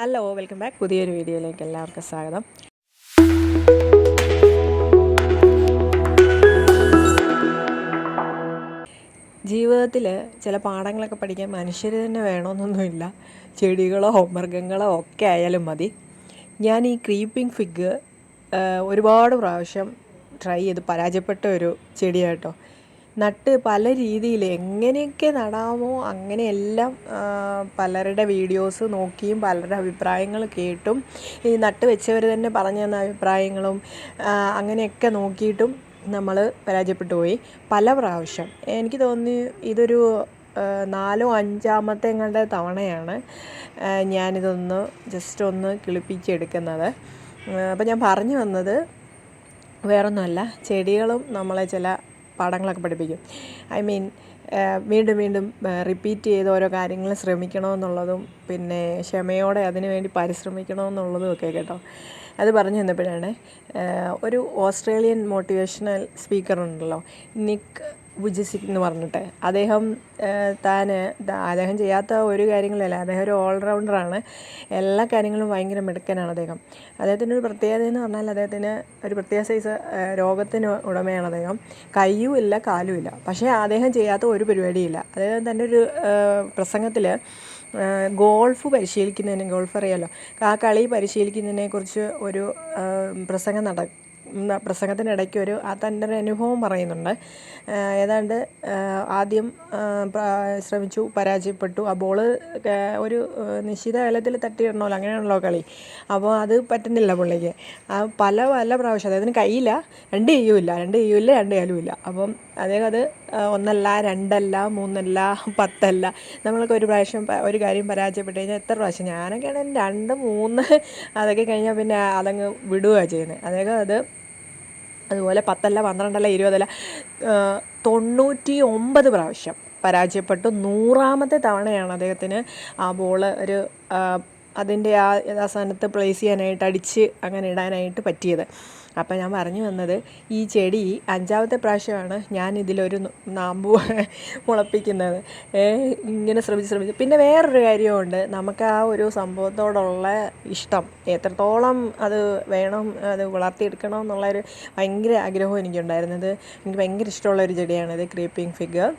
Hello welcome back പുതിയൊരു വീഡിയോയിലേക്ക് എല്ലാവർക്കും സ്വാഗതം. ജീവിതത്തിൽ ചില പാഠങ്ങളൊക്കെ പഠിക്കാൻ മനുഷ്യർ തന്നെ വേണമെന്നൊന്നുമില്ല. ചെടികളോ മൃഗങ്ങളോ ഒക്കെ ആയാലും മതി. ഞാൻ ഈ ക്രീപ്പിംഗ് ഫിഗ് ഒരുപാട് പ്രാവശ്യം ട്രൈ ചെയ്ത് പരാജയപ്പെട്ട ഒരു ചെടിയാട്ടോ നട്ട് പല രീതിയിൽ എങ്ങനെയൊക്കെ നടാമോ അങ്ങനെയെല്ലാം പലരുടെ വീഡിയോസ് നോക്കിയും പലരുടെ അഭിപ്രായങ്ങൾ കേട്ടും. ഈ നട്ട് വെച്ചവർ തന്നെ പറഞ്ഞു തന്ന അഭിപ്രായങ്ങളും അങ്ങനെയൊക്കെ നോക്കിയിട്ടും നമ്മൾ പരാജയപ്പെട്ടു പോയി. പല പ്രാവശ്യം. എനിക്ക് തോന്നി ഇതൊരു നാലോ അഞ്ചാമത്തെ എങ്ങാണ്ട് തവണയാണ് ഞാനിതൊന്ന് ജസ്റ്റ് ഒന്ന് കിളിപ്പിച്ചെടുക്കുന്നത്. അപ്പോൾ ഞാൻ പറഞ്ഞു വന്നത് വേറൊന്നുമല്ല. ചെടികളും നമ്മളെ ചില പാഠങ്ങളൊക്കെ പഠിപ്പിക്കും. ഐ മീൻ വീണ്ടും വീണ്ടും റിപ്പീറ്റ് ചെയ്ത് ഓരോ കാര്യങ്ങൾ ശ്രമിക്കണമെന്നുള്ളതും പിന്നെ ക്ഷമയോടെ അതിനു വേണ്ടി പരിശ്രമിക്കണമെന്നുള്ളതും ഒക്കെ കേട്ടോ. അത് പറഞ്ഞു തന്നപ്പോഴാണ് ഒരു ഓസ്ട്രേലിയൻ മോട്ടിവേഷണൽ സ്പീക്കർ ഉണ്ടല്ലോ നിക്ക് വുജിസിക് എന്ന് പറഞ്ഞിട്ട്. അദ്ദേഹം താൻ അദ്ദേഹം ചെയ്യാത്ത ഒരു കാര്യങ്ങളല്ല അദ്ദേഹം ഒരു ഓൾറൗണ്ടറാണ് എല്ലാ കാര്യങ്ങളും ഭയങ്കര മിടുക്കനാണ് അദ്ദേഹം. അദ്ദേഹത്തിന്റെ ഒരു പ്രത്യേകത എന്ന് പറഞ്ഞാൽ അദ്ദേഹത്തിന് ഒരു പ്രത്യേക സൈസ് രോഗത്തിന് ഉടമയാണ് അദ്ദേഹം. കയ്യും ഇല്ല കാലും ഇല്ല. പക്ഷേ അദ്ദേഹം ചെയ്യാത്ത ഒരു പരിപാടിയില്ല. അദ്ദേഹം തന്റെ ഒരു പ്രസംഗത്തിൽ ഗോൾഫ് പരിശീലിക്കുന്നതിനെ ഗോൾഫ് അറിയാലോ? ആ കളി പരിശീലിക്കുന്നതിനെക്കുറിച്ച് ഒരു പ്രസംഗം നട ഉം, പ്രസംഗത്തിനിടയ്ക്ക് ഒരു തന്റെ ഒരു അനുഭവം പറയുന്നുണ്ട്. ഏതാണ്ട് ആദ്യം ശ്രമിച്ചു പരാജയപ്പെട്ടു. ആ ബോൾ ഒരു നിശ്ചിത അകലത്തിൽ തട്ടിയിടണമല്ലോ അങ്ങനെയാണല്ലോ കളി. അപ്പോൾ അത് പറ്റുന്നില്ല പുള്ളിക്ക്. ആ പല പല പ്രാവശ്യം അതിന് കയ്യില്ല രണ്ട് കയ്യുമില്ല രണ്ട് കയ്യുമില്ല രണ്ട് കാലുമില്ല അപ്പം അദ്ദേഹം അത് ഒന്നല്ല രണ്ടല്ല മൂന്നല്ല പത്തല്ല നമ്മളൊക്കെ ഒരു പ്രാവശ്യം ഒരു കാര്യം പരാജയപ്പെട്ട് കഴിഞ്ഞാൽ എത്ര പ്രാവശ്യം? ഞാനൊക്കെ ആണെങ്കിൽ രണ്ട് മൂന്ന് അതൊക്കെ കഴിഞ്ഞാൽ പിന്നെ അതങ്ങ് വിടുകയാണ് ചെയ്യുന്നത്. അദ്ദേഹം അത് അതുപോലെ പത്തല്ല പന്ത്രണ്ടല്ല ഇരുപതല്ല തൊണ്ണൂറ്റി ഒമ്പത് പ്രാവശ്യം പരാജയപ്പെട്ടു. നൂറാമത്തെ തവണയാണ് അദ്ദേഹത്തിന് ആ ബോൾ ഒരു അതിന്റെ ആ യഥാസ്ഥാനത്ത് പ്ലേസ് ചെയ്യാനായിട്ട് അടിച്ച് അങ്ങനെ ഇടാനായിട്ട് പറ്റിയത്. അപ്പം ഞാൻ പറഞ്ഞു വന്നത് ഈ ചെടി അഞ്ചാമത്തെ പ്രാവശ്യമാണ് ഞാൻ ഇതിലൊരു നാമ്പു മുളപ്പിക്കുന്നത്. ഇങ്ങനെ ശ്രമിച്ച് ശ്രമിച്ച്. പിന്നെ വേറൊരു കാര്യമുണ്ട് നമുക്ക് ആ ഒരു സംഭവത്തോടുള്ള ഇഷ്ടം എത്രത്തോളം അത് വേണം അത് വളർത്തിയെടുക്കണം എന്നുള്ളൊരു ഭയങ്കര ആഗ്രഹം എനിക്കുണ്ടായിരുന്നത്. എനിക്ക് ഭയങ്കര ഇഷ്ടമുള്ള ഒരു ചെടിയാണിത് ക്രീപ്പിംഗ് ഫിഗർ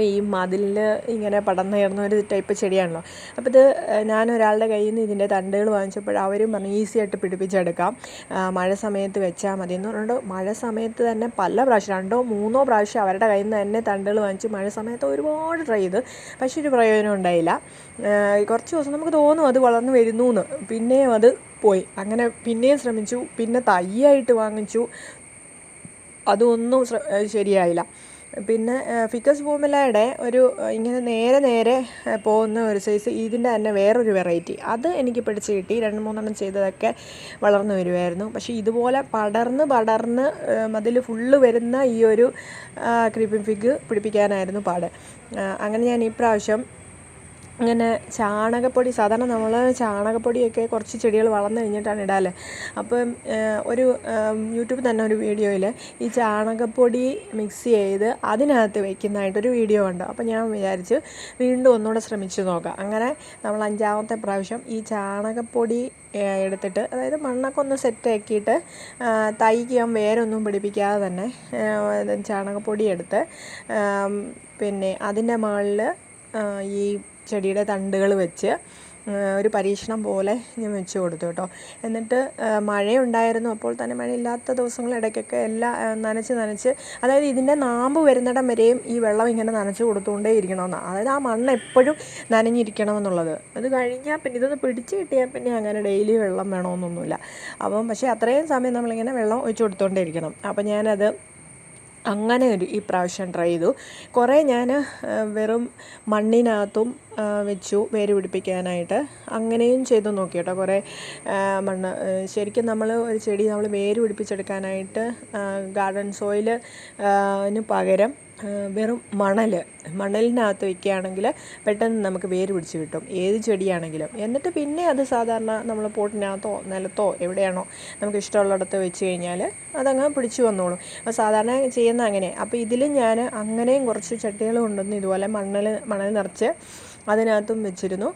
ഈ മതിലിൽ ഇങ്ങനെ പടർന്നുയർന്ന ഒരു ടൈപ്പ് ചെടിയാണല്ലോ. അപ്പോൾ ഇത് ഞാനൊരാളുടെ കയ്യിൽ നിന്ന് ഇതിന്റെ തണ്ടുകൾ വാങ്ങിച്ചപ്പോൾ അവരും പറഞ്ഞു ഈസി ആയിട്ട് പിടിപ്പിച്ചെടുക്കാം. മഴ സമയത്ത് വെച്ചാൽ മതി. എന്ന് പറഞ്ഞിട്ട് മഴ സമയത്ത് തന്നെ പല പ്രാവശ്യം രണ്ടോ മൂന്നോ പ്രാവശ്യം അവരുടെ കയ്യിൽ നിന്ന് തന്നെ തണ്ടുകൾ വാങ്ങിച്ച് മഴ സമയത്ത് ഒരുപാട് ട്രൈ ചെയ്ത്. പക്ഷേ ഒരു പ്രയോജനം ഉണ്ടായില്ല. കുറച്ച് ദിവസം നമുക്ക് തോന്നും അത് വളർന്നു വരുന്നു എന്ന് പിന്നെയും അത് പോയി. അങ്ങനെ പിന്നെയും ശ്രമിച്ചു. പിന്നെ തയ്യായിട്ട് വാങ്ങിച്ചു. അതൊന്നും ശ്ര- ശരിയായില്ല. പിന്നെ ഫിക്കസ് ഫോമിലയുടെ ഒരു ഇങ്ങനെ നേരെ നേരെ പോകുന്ന ഒരു സൈസ് ഇതിന്റെ തന്നെ വേറൊരു വെറൈറ്റി അത് എനിക്ക് പിടിച്ച് കിട്ടി. രണ്ട് മൂന്നെണ്ണം ചെയ്തതൊക്കെ വളർന്നു വരുമായിരുന്നു പക്ഷേ ഇതുപോലെ പടർന്ന് പടർന്ന് അതിൽ ഫുള്ള് വരുന്ന ഈ ഒരു ക്രീപ്പിംഗ് ഫിഗ് പിടിപ്പിക്കാനായിരുന്നു പാട്. അങ്ങനെ ഞാൻ ഈ പ്രാവശ്യം ഇങ്ങനെ ചാണകപ്പൊടി സാധാരണ നമ്മൾ ചാണകപ്പൊടിയൊക്കെ കുറച്ച് ചെടികൾ വളർന്നു കഴിഞ്ഞിട്ടാണ് ഇടാല്ലേ അപ്പം ഒരു യൂട്യൂബിൽ തന്നെ ഒരു വീഡിയോയിൽ ഈ ചാണകപ്പൊടി മിക്സ് ചെയ്ത് അതിനകത്ത് വയ്ക്കുന്നതായിട്ടൊരു വീഡിയോ ഉണ്ട് അപ്പം ഞാൻ വിചാരിച്ച് വീണ്ടും ഒന്നുകൂടെ ശ്രമിച്ചു നോക്കാം. അങ്ങനെ നമ്മൾ അഞ്ചാമത്തെ പ്രാവശ്യം ഈ ചാണകപ്പൊടി എടുത്തിട്ട് അതായത് മണ്ണൊക്കെ ഒന്ന് സെറ്റാക്കിയിട്ട് ഏഹ്, തൈക്ക് ഞാൻ വേരൊന്നും പിടിപ്പിക്കാതെ തന്നെ ചാണകപ്പൊടി എടുത്ത് പിന്നെ അതിന്റെ മുകളിൽ ഈ ചെടിയുടെ തണ്ടുകൾ വെച്ച് ഒരു പരീക്ഷണം പോലെ ഞാൻ വെച്ച് കൊടുത്തു കേട്ടോ. എന്നിട്ട് മഴയുണ്ടായിരുന്നു. അപ്പോൾ തന്നെ മഴയില്ലാത്ത ദിവസങ്ങൾ ഇടയ്ക്കൊക്കെ എല്ലാം ആ, നനച്ച് നനച്ച് അതായത് ഇതിന്റെ നാമ്പ് വരുന്നിടം വരെയും ഈ വെള്ളം ഇങ്ങനെ നനച്ച് കൊടുത്തുകൊണ്ടേ ഇരിക്കണമെന്നാണ് അതായത് ആ മണ്ണ് എപ്പോഴും നനഞ്ഞിരിക്കണമെന്നുള്ളത്. അത് കഴിഞ്ഞാൽ പിന്നെ ഇതൊന്ന് പിടിച്ച് കിട്ടിയാൽ പിന്നെ അങ്ങനെ ഡെയിലി വെള്ളം വേണമെന്നൊന്നുമില്ല. അപ്പം പക്ഷേ അത്രയും സമയം നമ്മളിങ്ങനെ വെള്ളം ഒഴിച്ചു കൊടുത്തുകൊണ്ടേ ഇരിക്കണം. അപ്പം ഞാനത് അങ്ങനെ ഒരു ഈ പ്രാവശ്യം ട്രൈ ചെയ്തു. കുറേ ഞാൻ വെറും മണ്ണിനകത്തും വെച്ചു വേര് പിടിപ്പിക്കാനായിട്ട്. അങ്ങനെയും ചെയ്തു നോക്കി കേട്ടോ കുറേ മണ്ണ് ശരിക്കും നമ്മൾ ഒരു ചെടി നമ്മൾ വേര് പിടിപ്പിച്ചെടുക്കാനായിട്ട് ഗാർഡൻ സോയിൽ പകരം വെറും മണൽ മണലിനകത്ത് വയ്ക്കുകയാണെങ്കിൽ പെട്ടെന്ന് നമുക്ക് വേര് പിടിച്ച് കിട്ടും. ഏത് ചെടിയാണെങ്കിലും. എന്നിട്ട് പിന്നെ അത് സാധാരണ നമ്മൾ പോട്ടിനകത്തോ നിലത്തോ എവിടെയാണോ നമുക്ക് ഇഷ്ടമുള്ളിടത്ത് വെച്ച് കഴിഞ്ഞാൽ അതങ്ങ് പിടിച്ചു വന്നോളും. അപ്പോൾ സാധാരണ ചെയ്യുന്ന അങ്ങനെ. അപ്പോൾ ഇതിൽ ഞാൻ അങ്ങനെയും കുറച്ച് ചട്ടികൾ കൊണ്ടുവന്ന് ഇതുപോലെ മണ്ണിൽ മണൽ നിറച്ച് അതിനകത്തും വെച്ചിരുന്നു.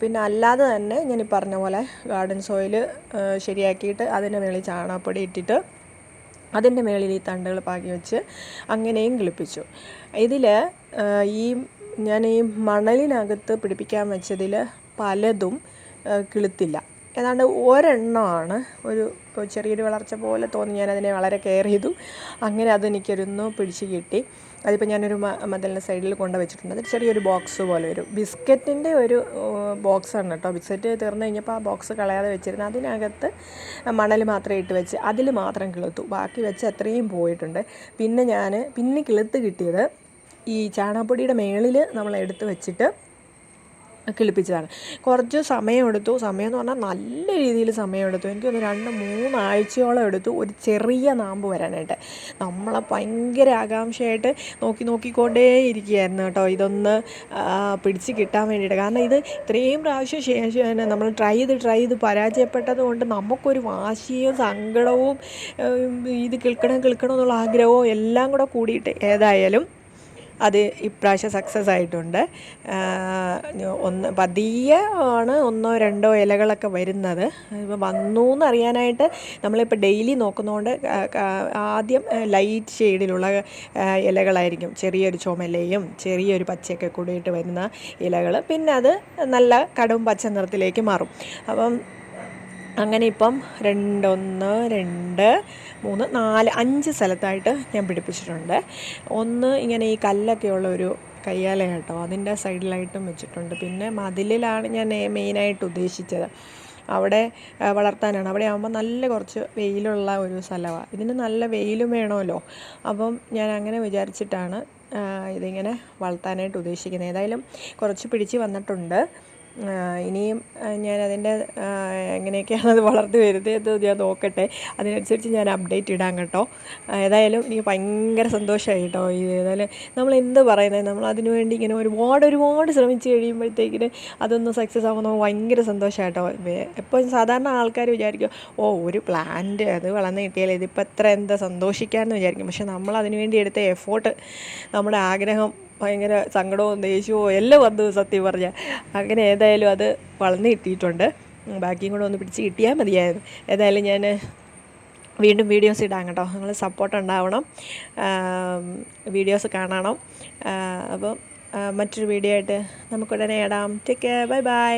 പിന്നെ അല്ലാതെ തന്നെ ഞാൻ ഈ പറഞ്ഞ പോലെ ഗാർഡൻ സോയിൽ ശരിയാക്കിയിട്ട് അതിന്റെ മേളിൽ ചാണകപ്പൊടി ഇട്ടിട്ട് അതിന്റെ മേളിൽ ഈ തണ്ടുകൾ പാകി വെച്ച് അങ്ങനെയും കിളിപ്പിച്ചു. ഇതിൽ ഈ ഞാൻ ഈ മണലിനകത്ത് പിടിപ്പിക്കാൻ വെച്ചതിൽ പലതും കിളുത്തില്ല. ഏതാണ്ട് ഒരെണ്ണമാണ് ഒരു ചെറിയൊരു വളർച്ച പോലെ തോന്നി. ഞാൻ അതിനെ വളരെ കെയർ ചെയ്തു. അങ്ങനെ അതെനിക്കൊരുന്ന് പിടിച്ച് കിട്ടി. അതിപ്പോൾ ഞാനൊരു മതിലിന്റെ സൈഡിൽ കൊണ്ട് വെച്ചിട്ടുണ്ട്. അത് ചെറിയൊരു ബോക്സ് പോലെ ഒരു ബിസ്ക്കറ്റിന്റെ ഒരു ബോക്സാണ് കേട്ടോ. ബിസ്ക്കറ്റ് തീർന്നു കഴിഞ്ഞപ്പോൾ ആ ബോക്സ് കളയാതെ വെച്ചിരുന്നു. അതിനകത്ത് മണൽ മാത്രമേ ഇട്ട് വെച്ച് അതിൽ മാത്രം കിളുത്തു. ബാക്കി വെച്ച് അത്രയും പോയിട്ടുണ്ട്. പിന്നെ ഞാൻ പിന്നെ കിളുത്ത് കിട്ടിയത് ഈ ചാണകപ്പൊടിയുടെ മേളിൽ നമ്മൾ എടുത്ത് വെച്ചിട്ട് കിളിപ്പിച്ചതാണ്. കുറച്ച് സമയമെടുത്തു. സമയം എന്ന് പറഞ്ഞാൽ നല്ല രീതിയിൽ സമയമെടുത്തു. എനിക്കൊന്ന് രണ്ട് മൂന്നാഴ്ചയോളം എടുത്തു ഒരു ചെറിയ നാമ്പ് വരാനായിട്ട്. നമ്മളെ ഭയങ്കര ആകാംക്ഷയായിട്ട് നോക്കി നോക്കിക്കൊണ്ടേ ഇരിക്കുകയായിരുന്നു കേട്ടോ. ഇതൊന്ന് പിടിച്ച് കിട്ടാൻ വേണ്ടിയിട്ട്. കാരണം ഇത് ഇത്രയും പ്രാവശ്യം ശേഷം നമ്മൾ ട്രൈ ചെയ്ത് ട്രൈ ചെയ്ത് പരാജയപ്പെട്ടത് കൊണ്ട് നമുക്കൊരു വാശിയും സങ്കടവും ഇത് കിൾക്കണം കിൾക്കണം എന്നുള്ള ആഗ്രഹവും എല്ലാം കൂടെ കൂടിയിട്ട് ഏതായാലും അത് ഇപ്രാവശ്യം സക്സസ് ആയിട്ടുണ്ട്. ഒന്ന് പതിയെ ആണ് ഒന്നോ രണ്ടോ ഇലകളൊക്കെ വരുന്നത്. ഇപ്പോൾ വന്നു എന്നറിയാനായിട്ട് നമ്മളിപ്പോൾ ഡെയിലി നോക്കുന്നതുകൊണ്ട് ആദ്യം ലൈറ്റ് ഷെയ്ഡിലുള്ള ഇലകളായിരിക്കും. ചെറിയൊരു ചുമലയും ചെറിയൊരു പച്ചയൊക്കെ കൂടിയിട്ട് വരുന്ന ഇലകൾ പിന്നെ അത് നല്ല കടും പച്ച നിറത്തിലേക്ക് മാറും. അപ്പം അങ്ങനെ ഇപ്പം രണ്ടൊന്ന് രണ്ട് മൂന്ന് നാല് അഞ്ച് സ്ഥലത്തായിട്ട് ഞാൻ പിടിപ്പിച്ചിട്ടുണ്ട്. ഒന്ന് ഇങ്ങനെ ഈ കല്ലൊക്കെ ഉള്ള ഒരു കയ്യാല കേട്ടോ അതിന്റെ സൈഡിലായിട്ടും വെച്ചിട്ടുണ്ട്. പിന്നെ മതിലിലാണ് ഞാൻ മെയിനായിട്ട് ഉദ്ദേശിച്ചത്. അവിടെ വളർത്താനാണ്. അവിടെ ആകുമ്പോൾ നല്ല കുറച്ച് വെയിലുള്ള ഒരു സ്ഥലമാണ് ഇതിന് നല്ല വെയിലും വേണമല്ലോ. അപ്പം ഞാൻ അങ്ങനെ വിചാരിച്ചിട്ടാണ് ഇതിങ്ങനെ വളർത്താനായിട്ട് ഉദ്ദേശിക്കുന്നത്. ഏതായാലും കുറച്ച് പിടിച്ച് വന്നിട്ടുണ്ട്. ഇനിയും ഞാൻ അതിന്റെ എങ്ങനെയൊക്കെയാണ് അത് വളർത്തി വരുത്തിയത് ഞാൻ നോക്കട്ടെ. അതിനനുസരിച്ച് ഞാൻ അപ്ഡേറ്റ് ഇടാം കേട്ടോ. ഏതായാലും എനിക്ക് ഭയങ്കര സന്തോഷമായി കേട്ടോ. ഈ ഏതായാലും നമ്മൾ എന്ത് പറയുന്നത് നമ്മൾ അതിനു വേണ്ടി ഇങ്ങനെ ഒരുപാട് ഒരുപാട് ശ്രമിച്ച് കഴിയുമ്പോഴത്തേക്കിന് അതൊന്ന് സക്സസ് ആകുമ്പോൾ ഭയങ്കര സന്തോഷമാണ് കേട്ടോ. സാധാരണ ആൾക്കാർ വിചാരിക്കും ഓ ഒരു പ്ലാന്റ് അത് വളർന്ന് കിട്ടിയാലേ ഇതിപ്പോൾ എത്ര എന്താ സന്തോഷിക്കാമെന്ന് വിചാരിക്കും. പക്ഷെ നമ്മൾ അതിനുവേണ്ടി എടുത്ത എഫോർട്ട് നമ്മുടെ ആഗ്രഹം ഭയങ്കര സങ്കടവും ദേഷ്യവും എല്ലാം വന്നു സത്യം പറഞ്ഞാൽ അങ്ങനെ ഏതായാലും അത് വളർന്നു കിട്ടിയിട്ടുണ്ട്. ബാക്കിയും കൂടെ ഒന്ന് പിടിച്ച് കിട്ടിയാൽ മതിയായിരുന്നു. ഏതായാലും ഞാൻ വീണ്ടും വീഡിയോസ് ഇടാം കേട്ടോ. നിങ്ങൾ സപ്പോർട്ട് ഉണ്ടാവണം. വീഡിയോസ് കാണണം. അപ്പം മറ്റൊരു വീഡിയോ ആയിട്ട് നമുക്കുടനെ ഇടാം. Take care bye bye